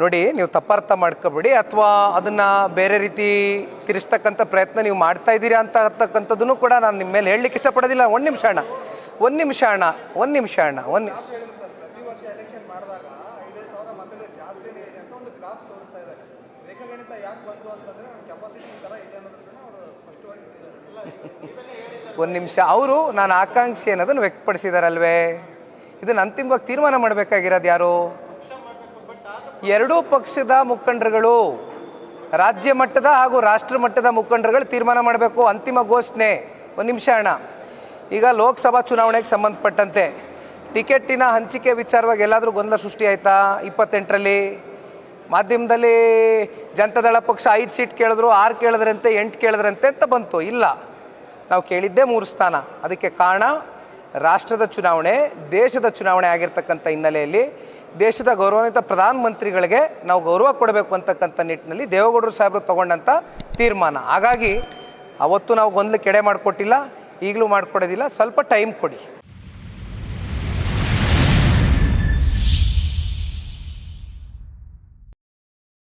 ನೋಡಿ ನೀವು ತಪ್ಪಾರ್ಥ ಮಾಡ್ಕೋಬೇಡಿ ಅಥವಾ ಅದನ್ನ ಬೇರೆ ರೀತಿ ತಿರ್ಸ್ತಕ್ಕಂಥ ಪ್ರಯತ್ನ ನೀವು ಮಾಡ್ತಾ ಇದ್ದೀರಾ ಅಂತ ಅಂತಕ್ಕಂಥದ್ದನ್ನು ಕೂಡ ನಾನು ನಿಮ್ಮ ಮೇಲೆ ಹೇಳಲಿಕ್ಕೆ ಇಷ್ಟಪಡೋದಿಲ್ಲ. ಒಂದು ನಿಮಿಷ ಅಣ್ಣ. ಒಂದು ನಿಮಿಷ ಅಣ್ಣ. ಒಂದು ನಿಮಿಷ ಅಣ್ಣ. ಒಂದು ಒಂದು ನಿಮಿಷ. ಅವರು ನಾನು ಆಕಾಂಕ್ಷಿ ಅನ್ನೋದನ್ನು ವ್ಯಕ್ತಪಡಿಸಿದಾರಲ್ವೇ? ಇದನ್ನು ಅಂತಿಮವಾಗಿ ತೀರ್ಮಾನ ಮಾಡಬೇಕಾಗಿರೋದು ಯಾರು? ಎರಡೂ ಪಕ್ಷದ ಮುಖಂಡರುಗಳು ರಾಜ್ಯ ಮಟ್ಟದ ಹಾಗೂ ರಾಷ್ಟ್ರ ಮಟ್ಟದ ಮುಖಂಡರುಗಳು ತೀರ್ಮಾನ ಮಾಡಬೇಕು. ಅಂತಿಮ ಘೋಷಣೆ. ಒಂದು ನಿಮಿಷ ಅಣ್ಣ. ಈಗ ಲೋಕಸಭಾ ಚುನಾವಣೆಗೆ ಸಂಬಂಧಪಟ್ಟಂತೆ ಟಿಕೆಟಿನ ಹಂಚಿಕೆ ವಿಚಾರವಾಗಿ ಎಲ್ಲಾದರೂ ಗೊಂದಲ ಸೃಷ್ಟಿ ಆಯ್ತಾ? ಇಪ್ಪತ್ತೆಂಟರಲ್ಲಿ ಮಾಧ್ಯಮದಲ್ಲಿ ಜನತಾದಳ ಪಕ್ಷ ಐದು ಸೀಟ್ ಕೇಳಿದ್ರು, ಆರು ಕೇಳಿದ್ರಂತೆ, ಎಂಟು ಕೇಳಿದ್ರಂತೆ ಅಂತ ಬಂತು. ಇಲ್ಲ. ನಾವು ಕೇಳಿದ್ದೇ ಮೂರು ಸ್ಥಾನ. ಅದಕ್ಕೆ ಕಾರಣ ರಾಷ್ಟ್ರದ ಚುನಾವಣೆ, ದೇಶದ ಚುನಾವಣೆ ಆಗಿರ್ತಕ್ಕಂಥ ಹಿನ್ನೆಲೆಯಲ್ಲಿ ದೇಶದ ಗೌರವಾನ್ವಿತ ಪ್ರಧಾನಮಂತ್ರಿಗಳಿಗೆ ನಾವು ಗೌರವ ಕೊಡಬೇಕು ಅಂತಕ್ಕಂಥ ನಿಟ್ಟಿನಲ್ಲಿ ದೇವೇಗೌಡರು ಸಾಹೇಬರು ತಗೊಂಡಂಥ ತೀರ್ಮಾನ. ಹಾಗಾಗಿ ಅವತ್ತು ನಾವು ಗೊಂದಲಕ್ಕೆ ಕೆಡೆ ಮಾಡಿಕೊಟ್ಟಿಲ್ಲ, ಈಗಲೂ ಮಾಡಿಕೊಡೋದಿಲ್ಲ, ಸ್ವಲ್ಪ ಟೈಮ್ ಕೊಡಿ.